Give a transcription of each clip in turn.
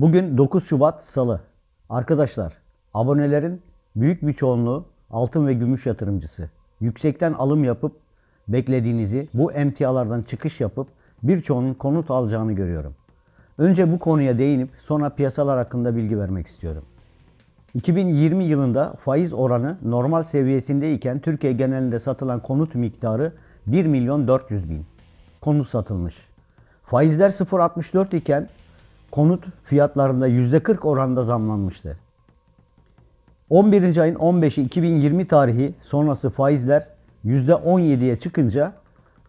Bugün 9 Şubat Salı. Arkadaşlar, abonelerin büyük bir çoğunluğu altın ve gümüş yatırımcısı. Yüksekten alım yapıp beklediğinizi, bu emtialardan çıkış yapıp birçoğunun konut alacağını görüyorum. Önce bu konuya değinip sonra piyasalar hakkında bilgi vermek istiyorum. 2020 yılında faiz oranı normal seviyesindeyken Türkiye genelinde satılan konut miktarı 1 milyon 400 bin konut satılmış. Faizler 0.64 iken konut fiyatlarında %40 oranda zamlanmıştı. 11. ayın 15'i 2020 tarihi sonrası faizler %17'ye çıkınca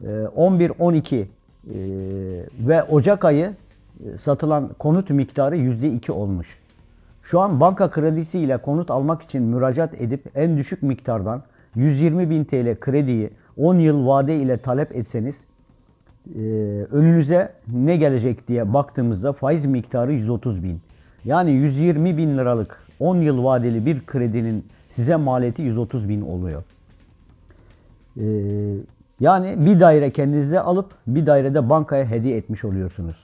e, 11-12 e, ve Ocak ayı e, satılan konut miktarı %2 olmuş. Şu an banka kredisi ile konut almak için müracaat edip en düşük miktardan 120 bin TL krediyi 10 yıl vade ile talep etseniz e, önünüze ne gelecek diye baktığımızda faiz miktarı 130 bin. Yani 120 bin liralık 10 yıl vadeli bir kredinin size maliyeti 130 bin oluyor. E, yani bir daire kendinize alıp bir dairede bankaya hediye etmiş oluyorsunuz.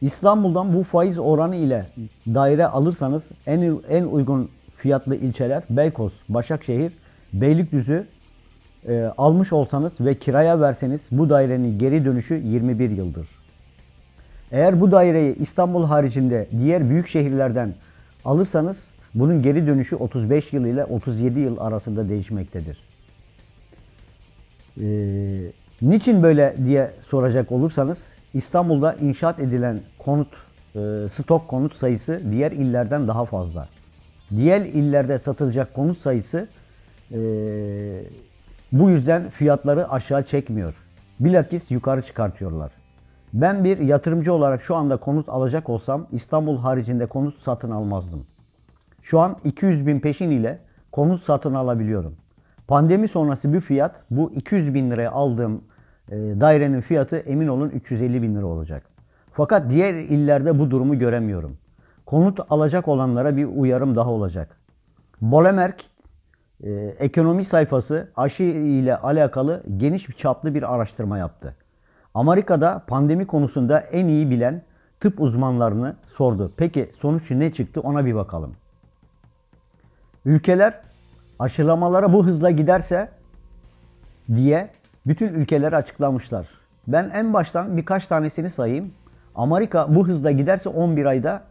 İstanbul'dan bu faiz oranı ile daire alırsanız en en uygun fiyatlı ilçeler Beykoz, Başakşehir, Beylikdüzü e, almış olsanız ve kiraya verseniz bu dairenin geri dönüşü 21 yıldır. Eğer bu daireyi İstanbul haricinde diğer büyük şehirlerden alırsanız bunun geri dönüşü 35 yıl ile 37 yıl arasında değişmektedir. Ee, niçin böyle diye soracak olursanız İstanbul'da inşaat edilen konut, e, stok konut sayısı diğer illerden daha fazla. Diğer illerde satılacak konut sayısı e, bu yüzden fiyatları aşağı çekmiyor. Bilakis yukarı çıkartıyorlar. Ben bir yatırımcı olarak şu anda konut alacak olsam İstanbul haricinde konut satın almazdım. Şu an 200 bin peşin ile konut satın alabiliyorum. Pandemi sonrası bir fiyat bu 200 bin liraya aldığım e, dairenin fiyatı emin olun 350 bin lira olacak. Fakat diğer illerde bu durumu göremiyorum. Konut alacak olanlara bir uyarım daha olacak. Bolemerk e, ekonomi sayfası aşı ile alakalı geniş bir çaplı bir araştırma yaptı. Amerika'da pandemi konusunda en iyi bilen tıp uzmanlarını sordu. Peki sonuç ne çıktı ona bir bakalım. Ülkeler aşılamalara bu hızla giderse diye bütün ülkeleri açıklamışlar. Ben en baştan birkaç tanesini sayayım. Amerika bu hızla giderse 11 ayda,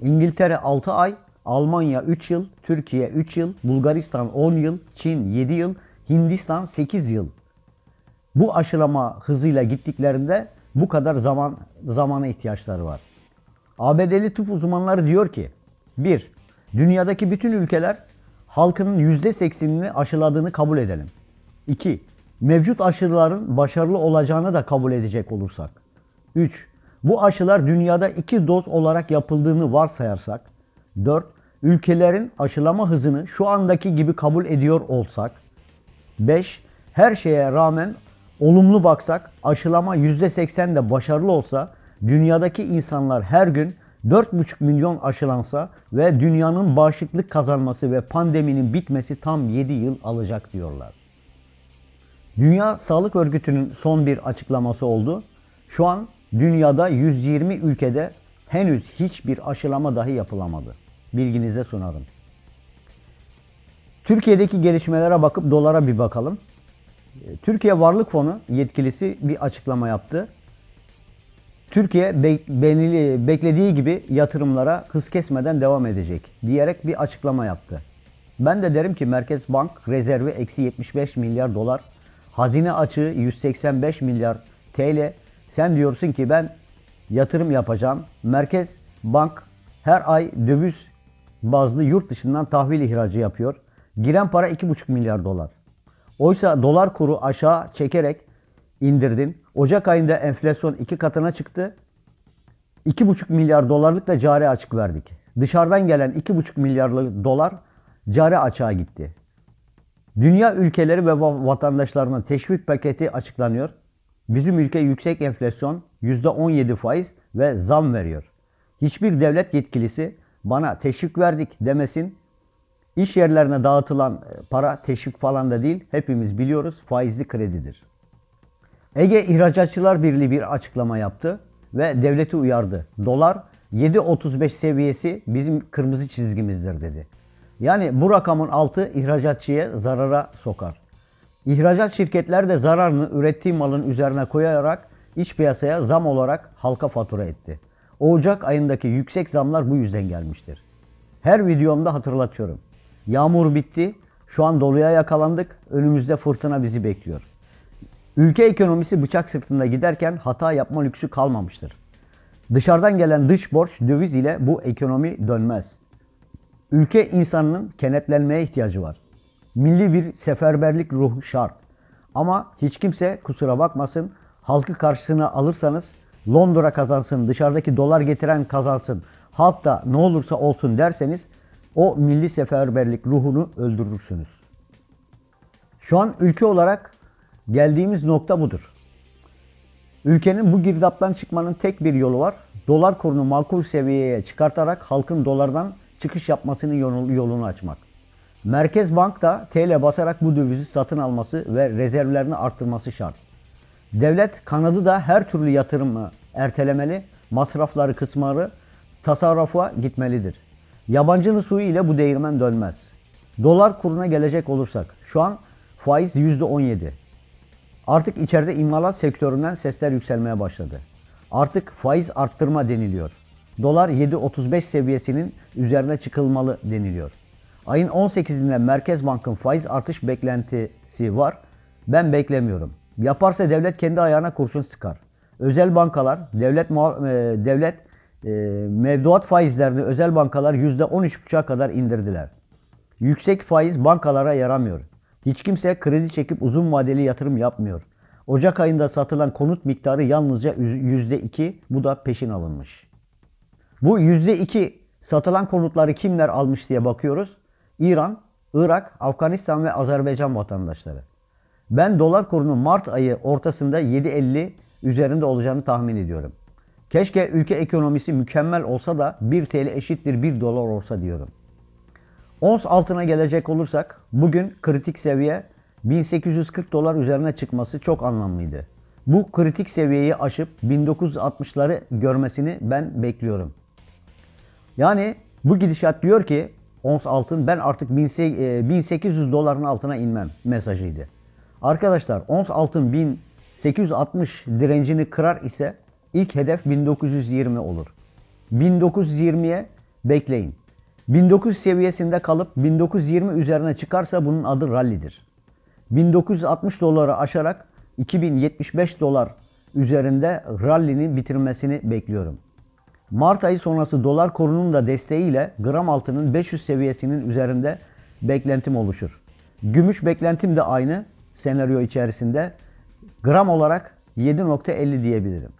İngiltere 6 ay, Almanya 3 yıl, Türkiye 3 yıl, Bulgaristan 10 yıl, Çin 7 yıl, Hindistan 8 yıl. Bu aşılama hızıyla gittiklerinde bu kadar zaman zamana ihtiyaçları var. ABD'li tıp uzmanları diyor ki 1. Dünyadaki bütün ülkeler halkının %80'ini aşıladığını kabul edelim. 2. Mevcut aşıların başarılı olacağını da kabul edecek olursak. 3. Bu aşılar dünyada 2 doz olarak yapıldığını varsayarsak. 4. Ülkelerin aşılama hızını şu andaki gibi kabul ediyor olsak. 5. Her şeye rağmen olumlu baksak aşılama %80 de başarılı olsa dünyadaki insanlar her gün 4,5 milyon aşılansa ve dünyanın bağışıklık kazanması ve pandeminin bitmesi tam 7 yıl alacak diyorlar. Dünya Sağlık Örgütü'nün son bir açıklaması oldu. Şu an dünyada 120 ülkede henüz hiçbir aşılama dahi yapılamadı. Bilginize sunarım. Türkiye'deki gelişmelere bakıp dolara bir bakalım. Türkiye Varlık Fonu yetkilisi bir açıklama yaptı. Türkiye beklediği gibi yatırımlara hız kesmeden devam edecek diyerek bir açıklama yaptı. Ben de derim ki Merkez Bank rezervi eksi 75 milyar dolar, hazine açığı 185 milyar TL. Sen diyorsun ki ben yatırım yapacağım. Merkez Bank her ay döviz bazlı yurt dışından tahvil ihracı yapıyor. Giren para 2,5 milyar dolar. Oysa dolar kuru aşağı çekerek indirdin. Ocak ayında enflasyon iki katına çıktı. 2,5 milyar dolarlık da cari açık verdik. Dışarıdan gelen 2,5 milyarlık dolar cari açığa gitti. Dünya ülkeleri ve vatandaşlarına teşvik paketi açıklanıyor. Bizim ülke yüksek enflasyon, %17 faiz ve zam veriyor. Hiçbir devlet yetkilisi bana teşvik verdik demesin. İş yerlerine dağıtılan para teşvik falan da değil. Hepimiz biliyoruz faizli kredidir. Ege İhracatçılar Birliği bir açıklama yaptı ve devleti uyardı. Dolar 7.35 seviyesi bizim kırmızı çizgimizdir dedi. Yani bu rakamın altı ihracatçıya zarara sokar. İhracat şirketler de zararını ürettiği malın üzerine koyarak iç piyasaya zam olarak halka fatura etti. Ocak ayındaki yüksek zamlar bu yüzden gelmiştir. Her videomda hatırlatıyorum. Yağmur bitti, şu an doluya yakalandık, önümüzde fırtına bizi bekliyor. Ülke ekonomisi bıçak sırtında giderken hata yapma lüksü kalmamıştır. Dışarıdan gelen dış borç döviz ile bu ekonomi dönmez. Ülke insanının kenetlenmeye ihtiyacı var. Milli bir seferberlik ruhu şart. Ama hiç kimse kusura bakmasın halkı karşısına alırsanız Londra kazansın, dışarıdaki dolar getiren kazansın, halk da ne olursa olsun derseniz o milli seferberlik ruhunu öldürürsünüz. Şu an ülke olarak geldiğimiz nokta budur. Ülkenin bu girdaptan çıkmanın tek bir yolu var. Dolar kurunu makul seviyeye çıkartarak halkın dolardan çıkış yapmasının yolu- yolunu açmak. Merkez Bank da TL basarak bu dövizi satın alması ve rezervlerini arttırması şart. Devlet kanadı da her türlü yatırımı ertelemeli, masrafları kısmaları tasarrufa gitmelidir. Yabancının suyu ile bu değirmen dönmez. Dolar kuruna gelecek olursak şu an faiz %17. Artık içeride imalat sektöründen sesler yükselmeye başladı. Artık faiz arttırma deniliyor. Dolar 7.35 seviyesinin üzerine çıkılmalı deniliyor. Ayın 18'inde Merkez Bank'ın faiz artış beklentisi var. Ben beklemiyorum. Yaparsa devlet kendi ayağına kurşun sıkar. Özel bankalar, devlet e, devlet e, mevduat faizlerini özel bankalar %13,5'a kadar indirdiler. Yüksek faiz bankalara yaramıyor. Hiç kimse kredi çekip uzun vadeli yatırım yapmıyor. Ocak ayında satılan konut miktarı yalnızca %2, bu da peşin alınmış. Bu %2 satılan konutları kimler almış diye bakıyoruz. İran, Irak, Afganistan ve Azerbaycan vatandaşları. Ben dolar kurunun Mart ayı ortasında 7.50 üzerinde olacağını tahmin ediyorum. Keşke ülke ekonomisi mükemmel olsa da 1 TL eşittir 1 dolar olsa diyorum. Ons altına gelecek olursak bugün kritik seviye 1840 dolar üzerine çıkması çok anlamlıydı. Bu kritik seviyeyi aşıp 1960'ları görmesini ben bekliyorum. Yani bu gidişat diyor ki ons altın ben artık 1800 doların altına inmem mesajıydı. Arkadaşlar ons altın 1860 direncini kırar ise ilk hedef 1920 olur. 1920'ye bekleyin. 1900 seviyesinde kalıp 1920 üzerine çıkarsa bunun adı rallidir. 1960 doları aşarak 2075 dolar üzerinde rallinin bitirmesini bekliyorum. Mart ayı sonrası dolar kurunun da desteğiyle gram altının 500 seviyesinin üzerinde beklentim oluşur. Gümüş beklentim de aynı senaryo içerisinde. Gram olarak 7.50 diyebilirim.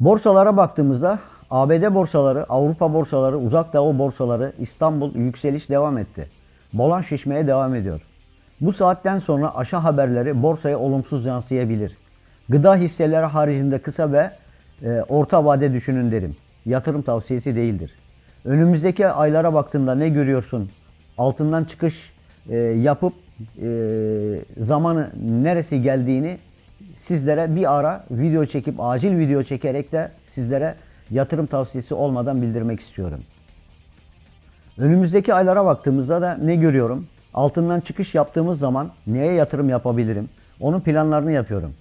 Borsalara baktığımızda ABD borsaları, Avrupa borsaları, Uzak Doğu borsaları, İstanbul yükseliş devam etti. Bolan şişmeye devam ediyor. Bu saatten sonra aşağı haberleri borsaya olumsuz yansıyabilir. Gıda hisseleri haricinde kısa ve e, orta vade düşünün derim. Yatırım tavsiyesi değildir. Önümüzdeki aylara baktığında ne görüyorsun? Altından çıkış e, yapıp e, zamanı neresi geldiğini sizlere bir ara video çekip acil video çekerek de sizlere yatırım tavsiyesi olmadan bildirmek istiyorum. Önümüzdeki aylara baktığımızda da ne görüyorum? Altından çıkış yaptığımız zaman neye yatırım yapabilirim? Onun planlarını yapıyorum.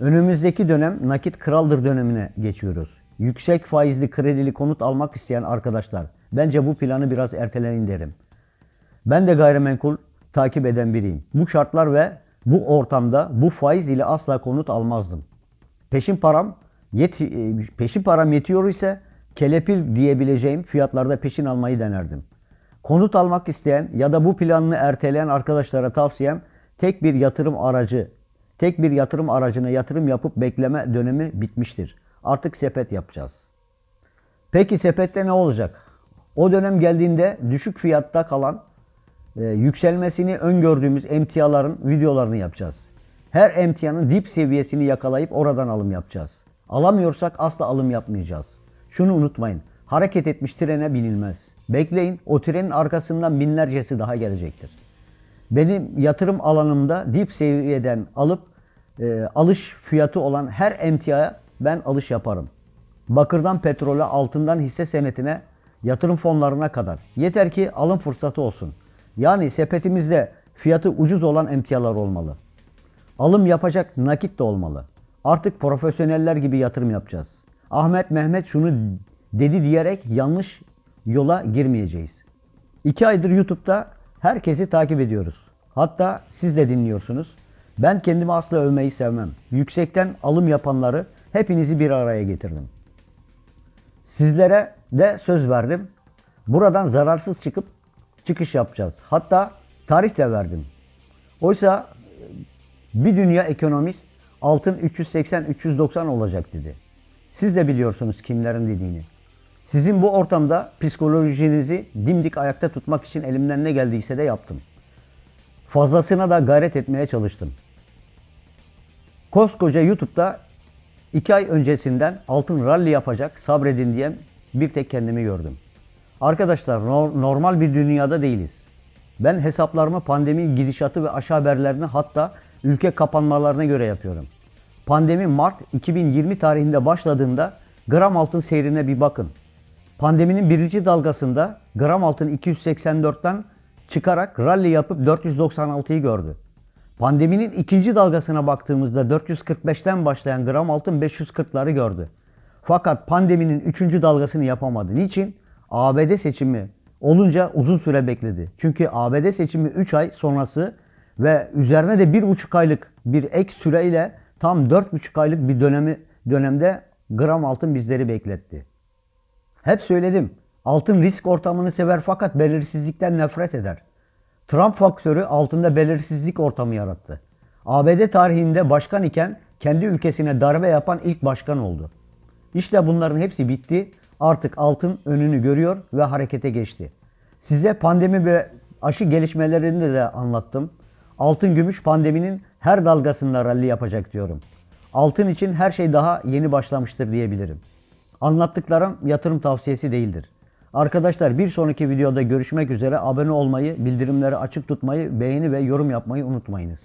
Önümüzdeki dönem nakit kraldır dönemine geçiyoruz. Yüksek faizli kredili konut almak isteyen arkadaşlar bence bu planı biraz erteleyin derim. Ben de gayrimenkul takip eden biriyim. Bu şartlar ve bu ortamda bu faiz ile asla konut almazdım. Peşin param yet, e, peşin param yetiyor ise kelepir diyebileceğim fiyatlarda peşin almayı denerdim. Konut almak isteyen ya da bu planını erteleyen arkadaşlara tavsiyem tek bir yatırım aracı, tek bir yatırım aracına yatırım yapıp bekleme dönemi bitmiştir. Artık sepet yapacağız. Peki sepette ne olacak? O dönem geldiğinde düşük fiyatta kalan e, yükselmesini öngördüğümüz emtiaların videolarını yapacağız. Her emtianın dip seviyesini yakalayıp oradan alım yapacağız. Alamıyorsak asla alım yapmayacağız. Şunu unutmayın. Hareket etmiş trene binilmez. Bekleyin o trenin arkasından binlercesi daha gelecektir. Benim yatırım alanımda dip seviyeden alıp e, alış fiyatı olan her emtiaya ben alış yaparım. bakırdan petrole, altından hisse senetine, yatırım fonlarına kadar. Yeter ki alım fırsatı olsun. Yani sepetimizde fiyatı ucuz olan emtialar olmalı. Alım yapacak nakit de olmalı. Artık profesyoneller gibi yatırım yapacağız. Ahmet Mehmet şunu dedi diyerek yanlış yola girmeyeceğiz. İki aydır YouTube'da herkesi takip ediyoruz. Hatta siz de dinliyorsunuz. Ben kendimi asla övmeyi sevmem. Yüksekten alım yapanları hepinizi bir araya getirdim. Sizlere de söz verdim. Buradan zararsız çıkıp çıkış yapacağız. Hatta tarih de verdim. Oysa bir dünya ekonomist altın 380-390 olacak dedi. Siz de biliyorsunuz kimlerin dediğini. Sizin bu ortamda psikolojinizi dimdik ayakta tutmak için elimden ne geldiyse de yaptım. Fazlasına da gayret etmeye çalıştım. Koskoca YouTube'da iki ay öncesinden altın rally yapacak sabredin diye bir tek kendimi gördüm. Arkadaşlar nor- normal bir dünyada değiliz. Ben hesaplarımı pandemi gidişatı ve aşağı haberlerini hatta ülke kapanmalarına göre yapıyorum. Pandemi Mart 2020 tarihinde başladığında gram altın seyrine bir bakın. Pandeminin birinci dalgasında gram altın 284'ten çıkarak rally yapıp 496'yı gördü. Pandeminin ikinci dalgasına baktığımızda 445'ten başlayan gram altın 540'ları gördü. Fakat pandeminin üçüncü dalgasını yapamadı. Niçin? ABD seçimi olunca uzun süre bekledi. Çünkü ABD seçimi 3 ay sonrası ve üzerine de 1,5 aylık bir ek süreyle tam 4,5 aylık bir dönemi dönemde gram altın bizleri bekletti. Hep söyledim. Altın risk ortamını sever fakat belirsizlikten nefret eder. Trump faktörü altında belirsizlik ortamı yarattı. ABD tarihinde başkan iken kendi ülkesine darbe yapan ilk başkan oldu. İşte bunların hepsi bitti. Artık altın önünü görüyor ve harekete geçti. Size pandemi ve aşı gelişmelerini de anlattım. Altın gümüş pandeminin her dalgasında rally yapacak diyorum. Altın için her şey daha yeni başlamıştır diyebilirim. Anlattıklarım yatırım tavsiyesi değildir. Arkadaşlar bir sonraki videoda görüşmek üzere abone olmayı, bildirimleri açık tutmayı, beğeni ve yorum yapmayı unutmayınız.